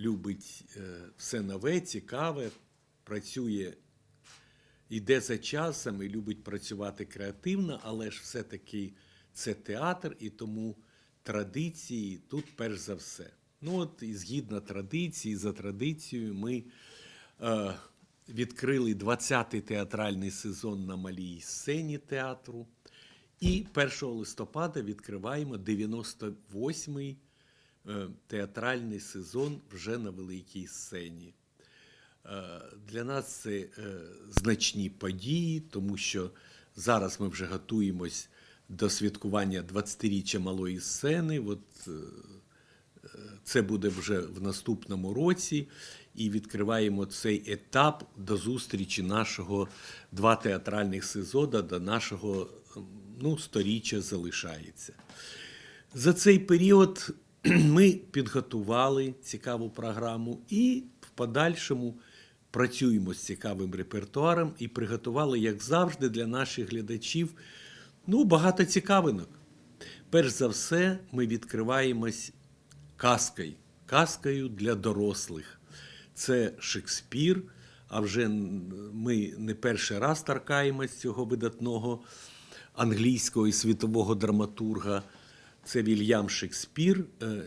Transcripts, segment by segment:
любить е, все нове, цікаве, працює, йде за часом і любить працювати креативно, але ж все-таки це театр, і тому традиції тут перш за все. Ну от і згідно традиції, за традицією, ми е, відкрили 20-й театральний сезон на малій сцені театру. І 1 листопада відкриваємо 98-й е, театральний сезон вже на великій сцені. Е, Для нас це е, значні події, тому що зараз ми вже готуємось до святкування 20-річчя малої сцени. От, е, це буде вже в наступному році, і відкриваємо цей етап до зустрічі нашого два театральних сезони до нашого ну, сторіччя залишається. За цей період ми підготували цікаву програму і в подальшому працюємо з цікавим репертуаром і приготували, як завжди, для наших глядачів ну, багато цікавинок. Перш за все, ми відкриваємось казкою, казкою для дорослих. Це Шекспір. А вже ми не перший раз торкаємось цього видатного англійського і світового драматурга. Це Вільям Шекспір, е, е,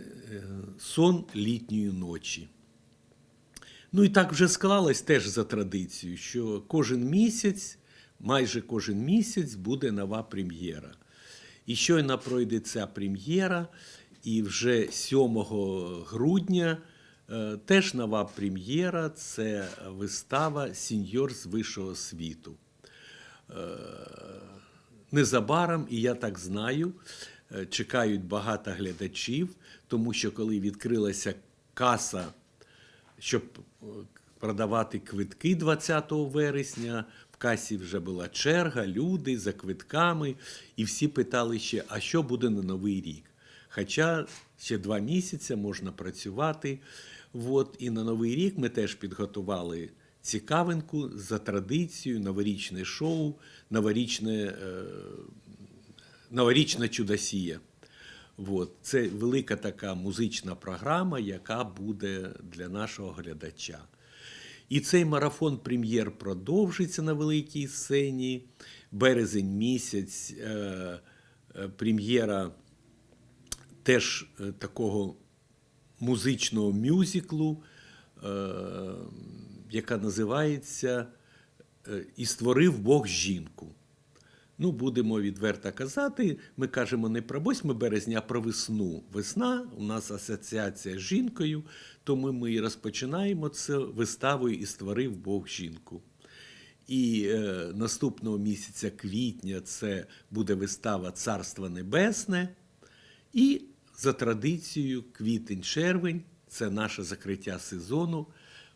Сон літньої ночі. Ну і так вже склалось теж за традицією, що кожен місяць, майже кожен місяць буде нова прем'єра. І щойно пройде ця прем'єра, і вже 7 грудня е, теж нова прем'єра це вистава Сіньор з вищого світу. Незабаром, і я так знаю, чекають багато глядачів, тому що коли відкрилася каса, щоб е, продавати квитки 20 вересня, в касі вже була черга, люди за квитками, і всі питали ще, а що буде на Новий рік? Хоча ще два місяці можна працювати. От, і на Новий рік ми теж підготували цікавинку за традицією, новорічне шоу, новорічне, е, новорічна чудосія. От. Це велика така музична програма, яка буде для нашого глядача. І цей марафон прем'єр продовжиться на великій сцені. Березень місяць е, е, прем'єра теж е, такого музичного мюзиклу, е, яка називається е, І створив Бог жінку. Ну, будемо відверто казати, ми кажемо не про 8 березня, а про весну. Весна у нас асоціація з жінкою, тому ми і розпочинаємо це виставою і створив Бог жінку. І е, наступного місяця квітня це буде вистава Царство Небесне. І за традицією, квітень-червень це наше закриття сезону,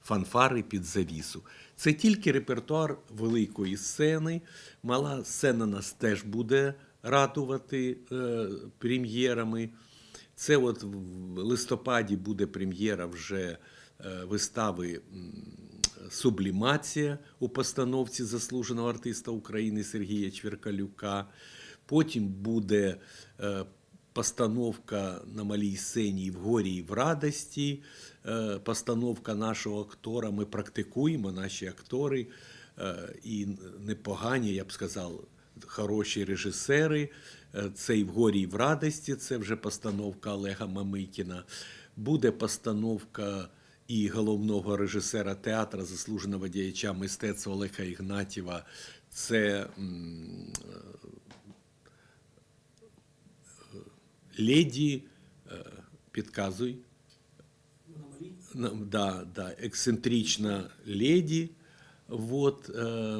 фанфари під завісу. Це тільки репертуар великої сцени. Мала сцена нас теж буде радувати е, прем'єрами. Це от в листопаді буде прем'єра вже е, вистави Сублімація у постановці заслуженого артиста України Сергія Чверкалюка. Потім буде е, постановка на малій сцені в горі і в радості. Е, Постановка нашого актора. Ми практикуємо наші актори е, і непогані, я б сказав, хороші режисери. Е, Це і в горі, і в радості. Це вже постановка Олега Мамикіна. Буде постановка і головного режисера театру, заслуженого діяча мистецтва Олега Ігнатєва. Це леді, е, підказуй. Да, да, ексцентрична леді. Вот, е,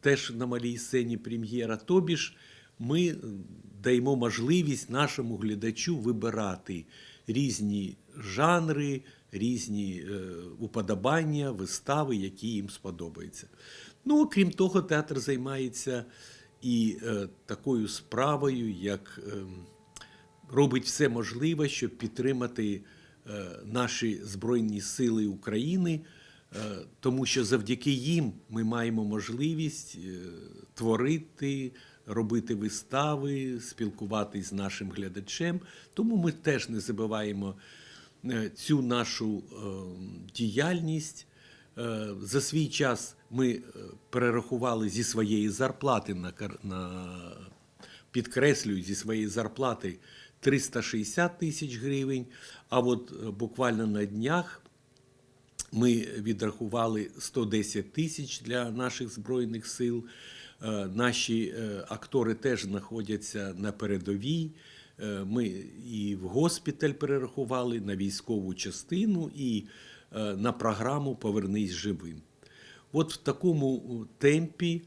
теж на малій сцені прем'єра. Тобі ж ми даємо можливість нашому глядачу вибирати різні жанри, різні е, уподобання, вистави, які їм сподобаються. Ну, окрім того, театр займається і е, такою справою, як. ем, робить все можливе, щоб підтримати е, наші Збройні Сили України, е, тому що завдяки їм ми маємо можливість е, творити, робити вистави, спілкуватись з нашим глядачем. Тому ми теж не забуваємо цю нашу діяльність. За свій час ми перерахували зі своєї зарплати на підкреслюю, зі своєї зарплати 360 тисяч гривень. А от е, буквально на днях ми відрахували 110 тисяч для наших збройних сил. Е, Наші е, актори теж знаходяться на передовій. Ми і в госпіталь перерахували, на військову частину, і на програму Повернись живим. От в такому темпі,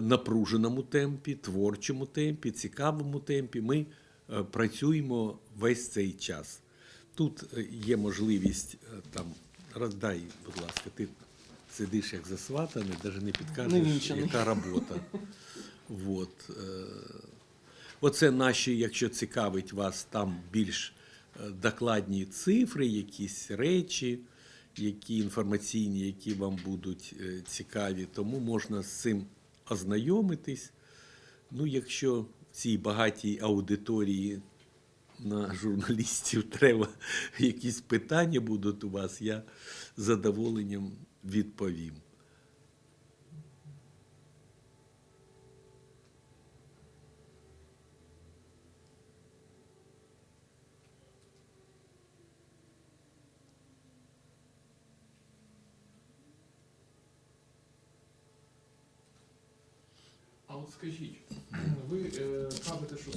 напруженому темпі, творчому темпі, цікавому темпі ми працюємо весь цей час. Тут е, є можливість е, там роздай, будь ласка, ти сидиш як засватаний, навіть не підкажеш, Невінчаний. яка робота. Вот. е, Оце наші, якщо цікавить вас, там більш е, докладні цифри, якісь речі, які інформаційні, які вам будуть е, цікаві, тому можна з цим ознайомитись. Ну, якщо цій багатій аудиторії на журналістів треба якісь питання будуть у вас, я задоволенням відповім. От скажіть, ви е, кажете, що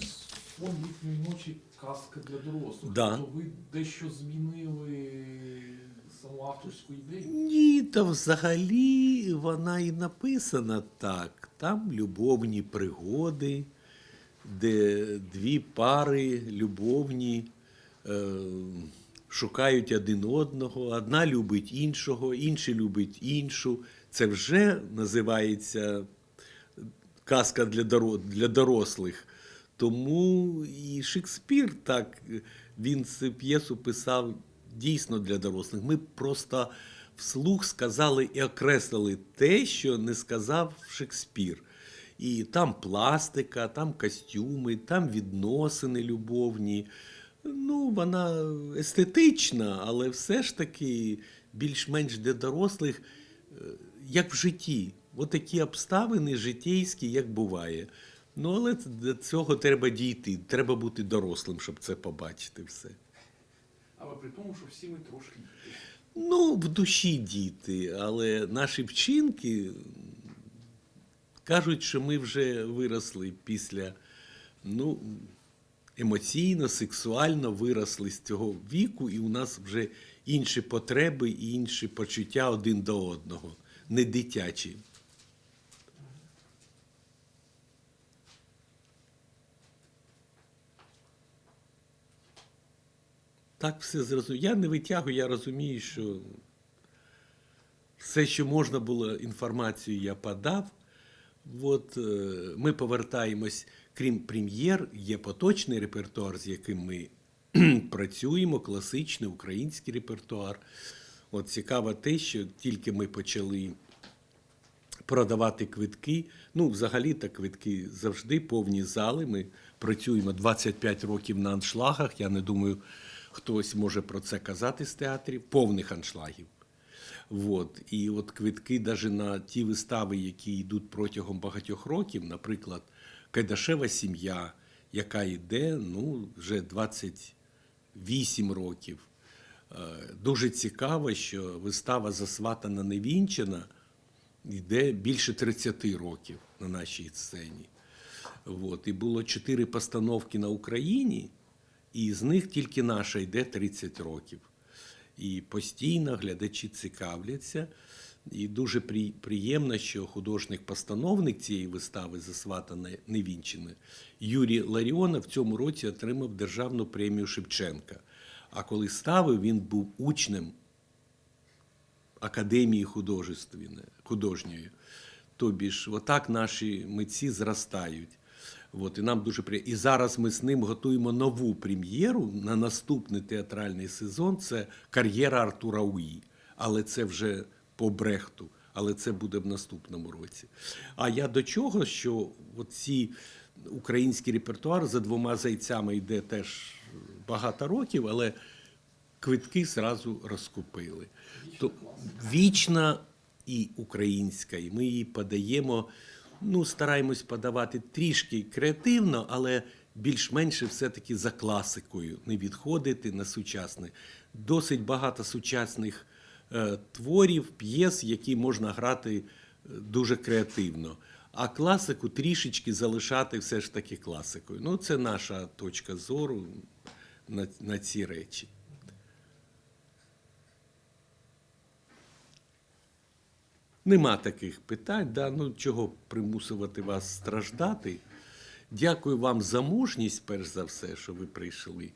сон літньої ночі казка для дорослих. Да. То ви дещо змінили саму авторську ідею? Ні, та взагалі вона і написана так. Там любовні пригоди, де дві пари любовні е, шукають один одного, одна любить іншого, інший любить іншу. Це вже називається казка для, доро- для дорослих. Тому і Шекспір так, він цю п'єсу писав дійсно для дорослих. Ми просто вслух сказали і окреслили те, що не сказав Шекспір. І там пластика, там костюми, там відносини любовні. Ну, вона естетична, але все ж таки більш-менш для дорослих, е, як в житті. От такі обставини житейські, як буває. Ну, але до цього треба дійти. Треба бути дорослим, щоб це побачити все. Але при тому, що всі ми трошки діти. Ну, в душі діти, але наші вчинки кажуть, що ми вже виросли після, ну, емоційно, сексуально виросли з цього віку, і у нас вже інші потреби і інші почуття один до одного, не дитячі. Так все зрозуміло. Я не витягую, я розумію, що все, що можна було, інформацію я подав. От, е, ми повертаємось, крім прем'єр, є поточний репертуар, з яким ми працюємо, класичний український репертуар. От цікаво те, що тільки ми почали продавати квитки. Ну, взагалі-то квитки завжди повні зали. Ми працюємо 25 років на аншлагах. Я не думаю, хтось може про це казати з театрів, повних аншлагів. Вот. І от квитки навіть на ті вистави, які йдуть протягом багатьох років, наприклад, Кайдашева сім'я, яка йде ну, вже 28 років. Е, Дуже цікаво, що вистава засватана невінчена йде більше 30 років на нашій сцені. От. І було чотири постановки на Україні, і з них тільки наша йде 30 років. І постійно глядачі цікавляться. І дуже приємно, що художник-постановник цієї вистави засватана Невінчина Юрій Ларіонов в цьому році отримав державну премію Шевченка. А коли ставив, він був учнем Академії художньої. Тобі ж, отак наші митці зростають. От, і нам дуже приємно. І зараз ми з ним готуємо нову прем'єру на наступний театральний сезон. Це кар'єра Артура Уї. Але це вже по брехту. Але це буде в наступному році. А я до чого, що ці український репертуар за двома зайцями йде теж багато років, але квитки зразу розкупили. То вічна і українська, і ми її подаємо. Ну, стараємось подавати трішки креативно, але більш-менше все-таки за класикою, не відходити на сучасне. Досить багато сучасних е, творів, п'єс, які можна грати е, дуже креативно. А класику трішечки залишати все ж таки класикою. Ну, це наша точка зору на, на ці речі. Нема таких питань, да? ну чого примусувати вас страждати. Дякую вам за мужність, перш за все, що ви прийшли.